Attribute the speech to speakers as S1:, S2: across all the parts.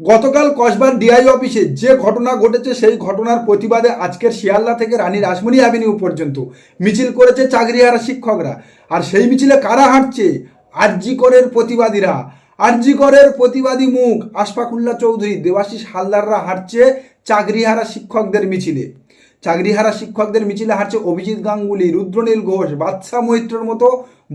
S1: গতকাল কসবার ডিআই অফিসে যে ঘটনা ঘটেছে সেই ঘটনার প্রতিবাদে আজকের শিয়ালদা থেকে রানী রাসমণি অ্যাভিনিউ পর্যন্ত মিছিল করেছে চাকরিহারা শিক্ষকরা। আর সেই মিছিলে কারা হাঁটছে? আরজিকরের প্রতিবাদীরা। আরজিকরের প্রতিবাদী মুখ আশফাকুল্লাহ চৌধুরী, দেবাশিস হালদাররা হাঁটছে চাকরিহারা শিক্ষকদের মিছিলে। চাকরিহারা শিক্ষকদের মিছিলে হাঁটছে অভিজিৎ গাঙ্গুলি, রুদ্রনীল ঘোষ বাদশা মৈত্রর মতো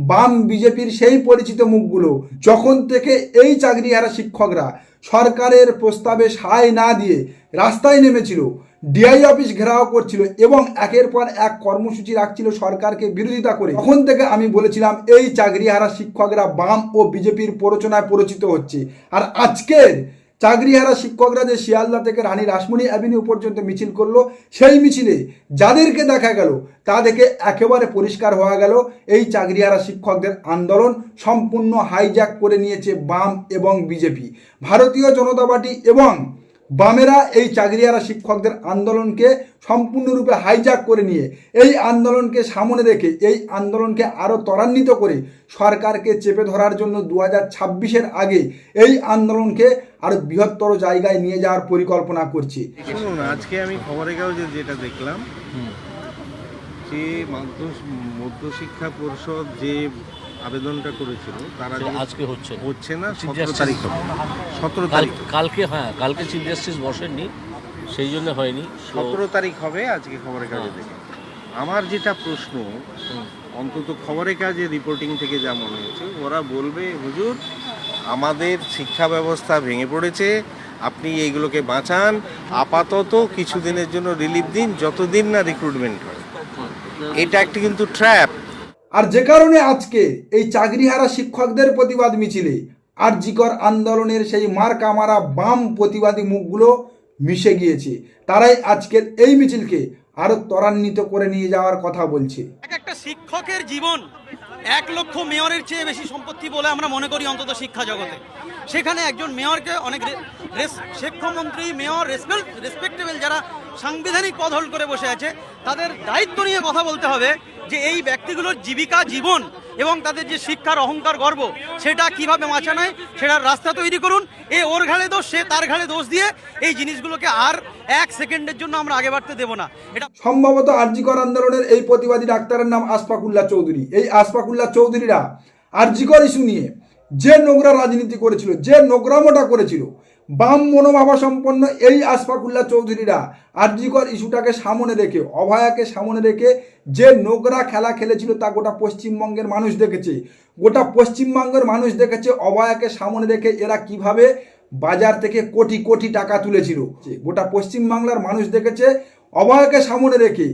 S1: বাম বিজেপির সেই পরিচিত মুখগুলো। যখন থেকে এই চাকরিহারা শিক্ষকরা সরকারের প্রস্তাবে সায় না দিয়ে রাস্তায় নেমেছিল ডিআই অফিস ঘেরাও করছিল এবং একের পর এক কর্মসূচি রাখছিল সরকারকে বিরোধিতা করে। তখন থেকে আমি বলেছিলাম, এই চাকরিহারা শিক্ষকরা বাম ও বিজেপির প্ররোচনায় পরিচিত হচ্ছে। আর আজকের চাকরিহারা শিক্ষকরা যে শিয়ালদা থেকে রানী রাসমণি অ্যাভিনিউ পর্যন্ত মিছিল করল, সেই মিছিলে যাদেরকে দেখা গেল তা দেখে একেবারে পরিষ্কার হওয়া গেল। এই চাকরিহারা শিক্ষকদের আন্দোলন সম্পূর্ণ হাইজ্যাক করে নিয়েছে বাম এবং বিজেপি। ভারতীয় জনতা পার্টি এবং বামেরা এই চাকরিহারা শিক্ষকদের আন্দোলনকে সম্পূর্ণরূপে হাইজ্যাক করে নিয়ে এই আন্দোলনকে সামনে রেখে এই আন্দোলনকে আরও ত্বরান্বিত করে সরকারকে চেপে ধরার জন্য দু হাজার ছাব্বিশের আগে এই আন্দোলনকে আরও বৃহত্তর জায়গায় নিয়ে যাওয়ার পরিকল্পনা করছে।
S2: শুনুন আজকে আমি খবরের কাগজে যেটা দেখলাম যে মাধ্য মধ্যশিক্ষা পরিষদ যে আবেদনটা করেছিল তারা
S3: আজকে হচ্ছে
S2: হচ্ছে না সতেরো তারিখ হবে। সতেরো তারিখ
S3: কালকে হ্যাঁ কালকে চিফ জাস্টিস বসেননি সেই জন্য হয়নি
S2: সতেরো তারিখ হবে আজকে খবরের কাগজে
S3: হ্যাঁ।
S2: দেখে। আমার যেটা প্রশ্ন অন্তত খবরের কাজে রিপোর্টিং থেকে যা মনে হচ্ছে ওরা বলবে হুজুর আমাদের শিক্ষা ব্যবস্থা ভেঙে পড়েছে আপনি এইগুলোকে বাঁচান আপাতত কিছুদিনের জন্য রিলিফ দিন যতদিন না রিক্রুটমেন্ট হয়। এটা একটি কিন্তু ট্র্যাপ
S1: আর যে কারণে আজকে এই চাকরিহারা শিক্ষকদের প্রতিবাদ মিছিলে আরজিকর আন্দোলনের সেই মার কামারা বাম প্রতিবাদী মুখগুলো মিশে গিয়েছে। তারাই আজকের এই মিছিলকে আরও ত্বরান্বিত করে নিয়ে যাওয়ার কথা বলছে।
S4: এক একটা শিক্ষকের জীবন এক লক্ষ মেয়রের চেয়ে বেশি সম্পত্তি বলে আমরা মনে করি অন্তত শিক্ষা জগতে। সেখানে একজন মেয়রকে অনেক শিক্ষামন্ত্রী, মেয়র রেসপেক্টেবল যারা সাংবিধানিক পদ করে বসে আছে, তাদের দায়িত্ব নিয়ে কথা বলতে হবে। যে এই ব্যক্তিগুলোর জীবিকা জীবন এবং তাদের যে শিক্ষার অহংকার গর্ব, সেটা কীভাবে বাঁচানোয় সেটার রাস্তা তৈরি করুন। এ ওর ঘাড়ে দোষ, সে তার ঘাড়ে দোষ দিয়ে এই জিনিসগুলোকে আর এক সেকেন্ডের জন্য আমরা আগে বাড়তে দেবো না। এটা
S1: সম্ভবত আরজিকর আন্দোলনের এই প্রতিবাদী ডাক্তারের নাম আশফাকুল্লাহ চৌধুরী। এই আশফাকুল্লাহ চৌধুরীরা আরজিকর ইস্যু নিয়ে যে নোংরা রাজনীতি করেছিল, যে নোংরামোটা করেছিল বাম মনোভাবা সম্পন্ন এই আশফাকুল্লাহ চৌধুরীরা আরজিকর ইস্যুটাকে সামনে রেখে, অভয়াকে সামনে রেখে যে নোংরা খেলা খেলেছিল তা গোটা পশ্চিমবঙ্গের মানুষ দেখেছে। গোটা পশ্চিমবঙ্গের মানুষ দেখেছে, অভয়াকে সামনে রেখে এরা কীভাবে বাজার থেকে কোটি কোটি টাকা তুলেছিল। গোটা পশ্চিমবাংলার মানুষ দেখেছে, অভয়কে সামনে রেখে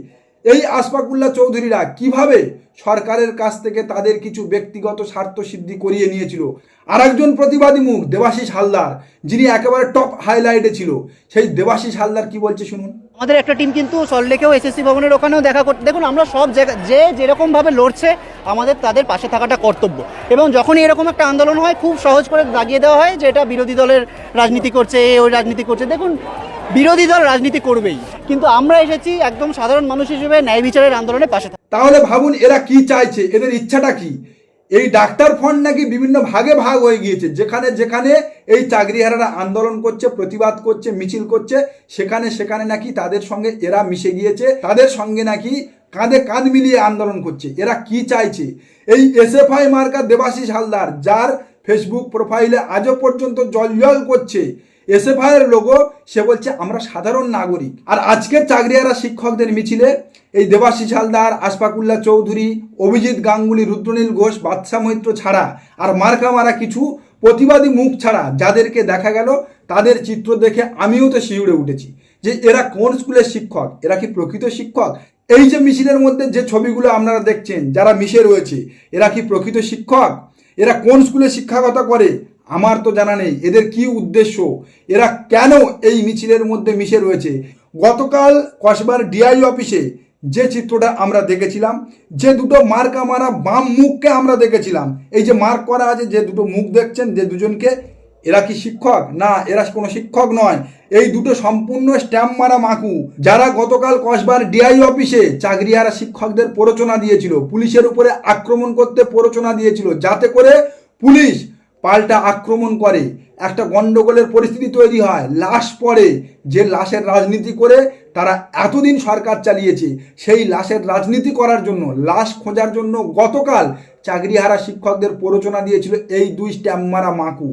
S1: এই আশফাকুল্লাহ চৌধুরীরা কীভাবে সরকারের কাছ থেকে তাদের কিছু ব্যক্তিগত স্বার্থ সিদ্ধি করিয়ে নিয়েছিল? আর একজন প্রতিবাদী মুখ, দেবাশিস হালদার, যিনি একেবারে টপ হাইলাইটে ছিল। সেই দেবাশিস হালদার কি বলছে শুনুন।
S5: আমাদের একটা টিম কিন্তু সল্টলেকেও এসএসসি ভবনের ওখানেও দেখা করতে দেখুন, আমরা সব জায়গা যে যেরকমভাবে লড়ছে, আমাদের তাদের পাশে থাকাটা কর্তব্য। এবং যখনই এরকম একটা আন্দোলন হয়, খুব সহজ করে দাগিয়ে দেওয়া হয় যে এটা বিরোধী দলের রাজনীতি করছে, এ ওই রাজনীতি করছে। দেখুন, বিরোধী দল রাজনীতি করবেই। কিন্তু আমরা এসেছি একদম সাধারণ মানুষ হিসেবে ন্যায় বিচারের আন্দোলনের পাশে
S1: তাহলে ভাবুন এরা কি চাইছে? এদের ইচ্ছাটা কি? এই ডাক্তার ফন্ড নাকি বিভিন্ন ভাগে ভাগ হয়ে গিয়েছে? যেখানে যেখানে এই চাকরিহারারা আন্দোলন করছে, প্রতিবাদ করছে, মিছিল করছে, সেখানে সেখানে নাকি তাদের সঙ্গে এরা মিশে গিয়েছে, তাদের সঙ্গে নাকি কাঁধে কাঁধ মিলিয়ে আন্দোলন করছে। এরা কি চাইছে? এই এসএফআই মার্কা দেবাশিস হালদার, যার ফেসবুক প্রোফাইলে আজও পর্যন্ত জল জল করছে। এসএফআই এর লোগো সে বলছে, আমরা সাধারণ নাগরিক। আর আজকের চাকরিয়ারা শিক্ষকদের মিছিলে এই দেবাশিস হালদার, আশফাকুল্লাহ চৌধুরী, অভিজিৎ গাঙ্গুলি, রুদ্রনীল ঘোষ বাদশা মৈত্র ছাড়া আর মার্কা মারা কিছু প্রতিবাদী মুখ ছাড়া যাদেরকে দেখা গেল, তাদের চিত্র দেখে আমিও তো শিউড়ে উঠেছি যে এরা কোন স্কুলের শিক্ষক, এরা কি প্রকৃত শিক্ষক? এই যে মিছিলের মধ্যে যে ছবিগুলো আপনারা দেখছেন, যারা মিশে রয়েছে, এরা কি প্রকৃত শিক্ষক? এরা কোন স্কুলে শিক্ষাগত করে? আমার তো জানা নেই, এদের কি উদ্দেশ্য? এরা কেন এই মিছিলের মধ্যে মিশে রয়েছে? গতকাল কসবার ডিআই অফিসে যে চিত্রটা আমরা দেখেছিলাম, যে দুটো মার্কা মারা বাম মুখকে আমরা দেখেছিলাম। এই যে মার্ক করা আছে, যে দুটো মুখ দেখছেন, যে দুজনকে, এরা কি শিক্ষক? না, এরা কোনো শিক্ষক নয়। এই দুটো সম্পূর্ণ স্ট্যাম্প মারা মাকু, যারা গতকাল কসবার ডিআই অফিসে চাকরিহারা শিক্ষকদের প্ররোচনা দিয়েছিল, পুলিশের উপরে আক্রমণ করতে প্ররোচনা দিয়েছিল, যাতে করে পুলিশ পাল্টা আক্রমণ করে, একটা গণ্ডগোলের পরিস্থিতি তৈরি হয়। লাশ পরে যে লাশের রাজনীতি করে তারা এতদিন সরকার চালিয়েছে, সেই লাশের রাজনীতি করার জন্য, লাশ খোঁজার জন্য গতকাল চাকরিহারা শিক্ষকদের প্ররোচনা দিয়েছিল এই দুই স্ট্যাম্প মারা মাকু।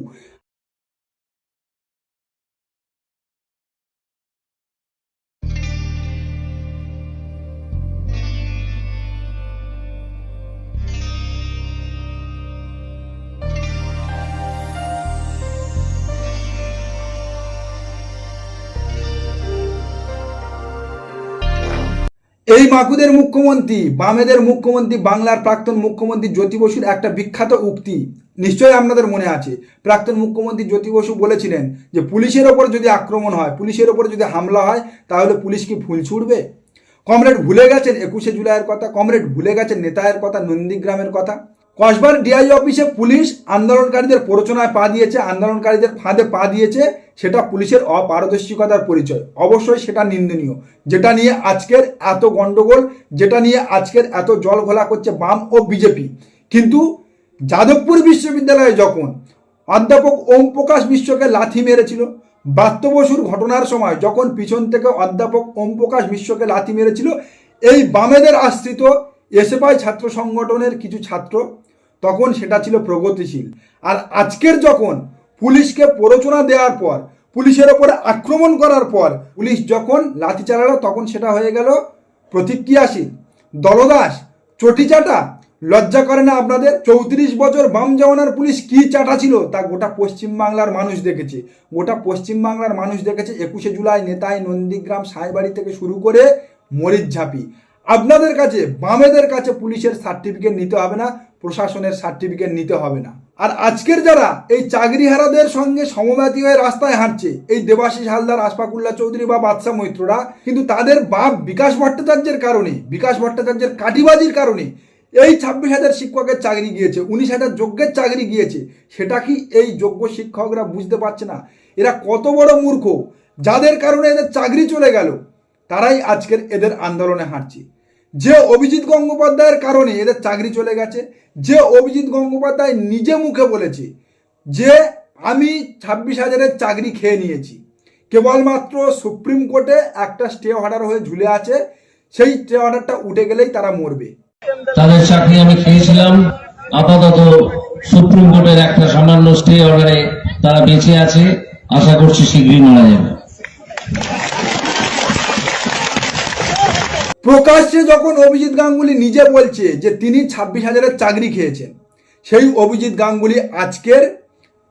S1: এই মাকুদের মুখ্যমন্ত্রী, বামেদের মুখ্যমন্ত্রী, বাংলার প্রাক্তন মুখ্যমন্ত্রী জ্যোতি বসুর একটা বিখ্যাত উক্তি নিশ্চয়ই আপনাদের মনে আছে। প্রাক্তন মুখ্যমন্ত্রী জ্যোতি বসু বলেছিলেন যে, পুলিশের ওপর যদি আক্রমণ হয়, পুলিশের ওপর যদি হামলা হয়, তাহলে পুলিশ কি ফুল ছুটবে? কমরেড ভুলে গেছেন একুশে জুলাইয়ের কথা, কমরেড ভুলে গেছেন নেতায়ের কথা, নন্দীগ্রামের কথা। কসবার ডিআই অফিসে পুলিশ আন্দোলনকারীদের প্ররোচনায় পা দিয়েছে, আন্দোলনকারীদের ফাঁদে পা দিয়েছে, সেটা পুলিশের অপারদর্শিকতার পরিচয়। অবশ্যই সেটা নিন্দনীয়। যেটা নিয়ে আজকের এত গন্ডগোল, যেটা নিয়ে আজকের এত জল ঘোলা করছে বাম ও বিজেপি। কিন্তু যাদবপুর বিশ্ববিদ্যালয়ে যখন অধ্যাপক ওম প্রকাশ বিশ্বকে লাথি মেরেছিল ব্রাত্য বসুর ঘটনার সময় যখন পিছন থেকে অধ্যাপক ওম প্রকাশ বিশ্বকে লাথি মেরেছিল, এই বামেদের আশ্রিত এসএফআই ছাত্র সংগঠনের কিছু ছাত্র, তখন সেটা ছিল প্রগতিশীল। আর আজকের যখন পুলিশকে প্ররোচনা দেওয়ার পর, পুলিশের ওপরে আক্রমণ করার পর, পুলিশ যখন লাঠি চালালো, তখন সেটা হয়ে গেল প্রতিক্রিয়াশীল। দলদাস চটি চাটা লজ্জা করে না আপনাদের? চৌত্রিশ বছর বাম জওয়ানার পুলিশ কি চাটা ছিল? তা গোটা পশ্চিমবাংলার মানুষ দেখেছে। গোটা পশ্চিমবাংলার মানুষ দেখেছে। একুশে জুলাই নেতাই নন্দীগ্রাম সাহেবাড়ি থেকে শুরু করে মরিচ ঝাঁপি আপনাদের কাছে, বামেদের কাছে পুলিশের সার্টিফিকেট নিতে হবে না, প্রশাসনের সার্টিফিকেট নিতে হবে না। আর আজকের যারা এই চাকরিহারাদের সঙ্গে সমব্যাতি হয়ে রাস্তায় হাঁটছে, এই দেবাশিস হালদার, আশফাকুল্লাহ চৌধুরী বা বাদশা মৈত্ররা, কিন্তু তাদের বাপ বিকাশ ভট্টাচার্যের কারণে, বিকাশ ভট্টাচার্যের কাটিবাজির কারণে এই ছাব্বিশ হাজার শিক্ষকের চাকরি গিয়েছে, উনিশ হাজার যোগ্যের চাকরি গিয়েছে। সেটা কি এই যোগ্য শিক্ষকরা বুঝতে পারছে না? এরা কত বড় মূর্খ, যাদের কারণে এদের চাকরি চলে গেল তারাই আজকের এদের আন্দোলনে হাঁটছে যে অভিজিৎ গঙ্গোপাধ্যায়ের কারণে এদের চাকরি চলে গেছে, যে অভিজিৎ গঙ্গোপাধ্যায় নিজে মুখে বলেছে যে, আমি ছাব্বিশ হাজারের চাকরি খেয়ে নিয়েছি। কেবলমাত্র সুপ্রিম কোর্টে একটা স্টে অর্ডার হয়ে ঝুলে আছে, সেই স্টে অর্ডারটা উঠে গেলেই তারা মরবে।
S6: তাদের চাকরি আমি খেয়েছিলাম। আপাতত সুপ্রিম কোর্টের একটা সামান্য স্টে অর্ডারে তারা বেঁচে আছে। আশা করছি শীঘ্রই মারা যাবে।
S1: প্রকাশ্যে যখন অভিজিৎ গাঙ্গুলি নিজে বলছে যে তিনি ছাব্বিশ হাজারের চাকরি খেয়েছেন সেই অভিজিৎ গাঙ্গুলি আজকের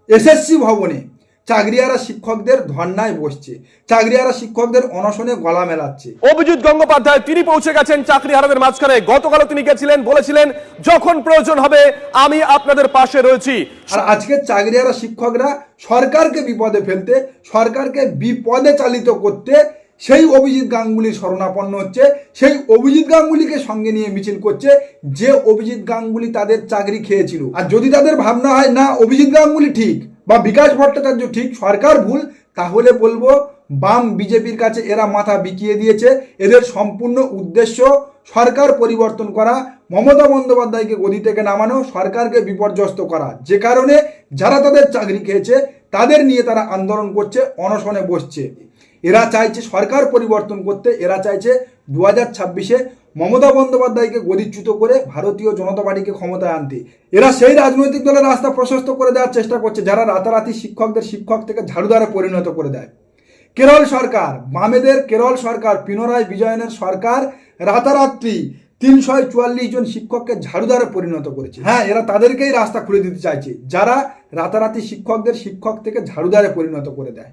S1: এসএসসি ভবনে চাকরিয়ারা শিক্ষকদের ধর্নায় বসছে। চাকরিয়ারা শিক্ষকদের অনশনে গলা মেলাচ্ছে।
S7: অভিজিৎ গঙ্গোপাধ্যায় তিনি পৌঁছে গেছেন চাকরি হারাদের মাঝখানে। গতকালও তিনি গেছিলেন বলেছিলেন যখন প্রয়োজন হবে আমি আপনাদের পাশে রয়েছি।
S1: আর আজকে চাকরিয়ারা শিক্ষকরা সরকারকে বিপদে ফেলতে সরকারকে বিপদে চালিত করতে সেই অভিজিৎ গাঙ্গুলি শরণাপন্ন হচ্ছে, সেই অভিজিৎ গাঙ্গুলিকে সঙ্গে নিয়ে মিছিল করছে, যে অভিজিৎ গাঙ্গুলি তাদের চাকরি খেয়েছিল। আর যদি তাদের ভাবনা হয়, না, অভিজিৎ গাঙ্গুলি ঠিক বা বিকাশ ভট্টাচার্য ঠিক, সরকার ভুল, তাহলে বলব, বাম বিজেপির কাছে এরা মাথা বিকিয়ে দিয়েছে। এদের সম্পূর্ণ উদ্দেশ্য সরকার পরিবর্তন করা, মমতা বন্দ্যোপাধ্যায়কে গদি থেকে নামানো, সরকারকে বিপর্যস্ত করা। যে কারণে যারা তাদের চাকরি খেয়েছে, তাদের নিয়ে তারা আন্দোলন করছে, অনশনে বসছে। এরা চাইছে সরকার পরিবর্তন করতে, এরা চাইছে দু হাজার ছাব্বিশে মমতা বন্দ্যোপাধ্যায়কে গদিচ্যুত করে ভারতীয় জনতা পার্টিকে ক্ষমতায় আনতে। এরা সেই রাজনৈতিক দলের রাস্তা প্রশস্ত করে দেওয়ার চেষ্টা করছে, যারা রাতারাতি শিক্ষকদের শিক্ষক থেকে ঝাড়ুদারে পরিণত করে দেয়। কেরল সরকার বামেদের কেরল সরকার, পিনরায় বিজয়নের সরকার রাতারাত্রি তিনশো চুয়াল্লিশ জন শিক্ষককে ঝাড়ুদারে পরিণত করেছে। হ্যাঁ এরা তাদেরকেই রাস্তা খুলে দিতে চাইছে, যারা রাতারাতি শিক্ষকদের শিক্ষক থেকে ঝাড়ুদারে পরিণত করে দেয়।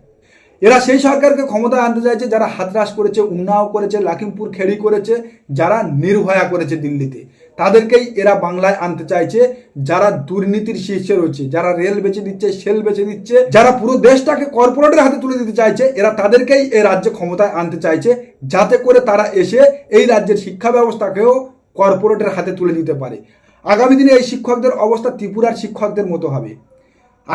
S1: এরা সেই সরকারকে ক্ষমতায় আনতে চাইছে, যারা হাতরাস করেছে, উন্নাও করেছে, লাখিমপুর খেড়ি করেছে, যারা নির্ভয়া করেছে দিল্লিতে। তাদেরকেই এরা বাংলায় আনতে চাইছে, যারা দুর্নীতির শীর্ষে রয়েছে, যারা রেল বেচে দিচ্ছে সেল বেচে দিচ্ছে যারা পুরো দেশটাকে কর্পোরেটের হাতে তুলে দিতে চাইছে, এরা তাদেরকেই এই রাজ্যে ক্ষমতায় আনতে চাইছে, যাতে করে তারা এসে এই রাজ্যের শিক্ষা ব্যবস্থাকেও কর্পোরেটের হাতে তুলে দিতে পারে। আগামী দিনে এই শিক্ষকদের অবস্থা ত্রিপুরার শিক্ষকদের মতো হবে।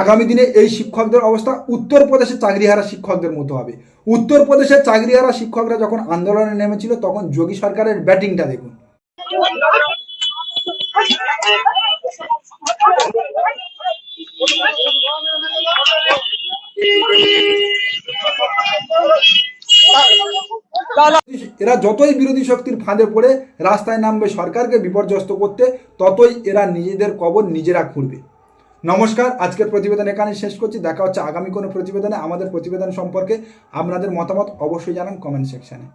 S1: আগামী দিনে এই শিক্ষকদের অবস্থা উত্তরপ্রদেশের চাকরিহারা শিক্ষকদের মতো হবে। উত্তরপ্রদেশের চাকরিহারা শিক্ষকরা যখন আন্দোলনে নেমেছিল, তখন যোগী সরকারের ব্যাটিংটা দেখুন। এরা যতই বিরোধী শক্তির ফাঁদে পড়ে, রাস্তায় নামবে সরকারকে বিপর্যস্ত করতে, ততই এরা নিজেদের কবর নিজেরা খুঁড়বে। নমস্কার, আজকের প্রতিবেদন এখানে শেষ করছি। দেখা হচ্ছে আগামী কোনো প্রতিবেদনে। আমাদের প্রতিবেদন সম্পর্কে আপনাদের মতামত অবশ্যই জানান কমেন্ট সেকশনে।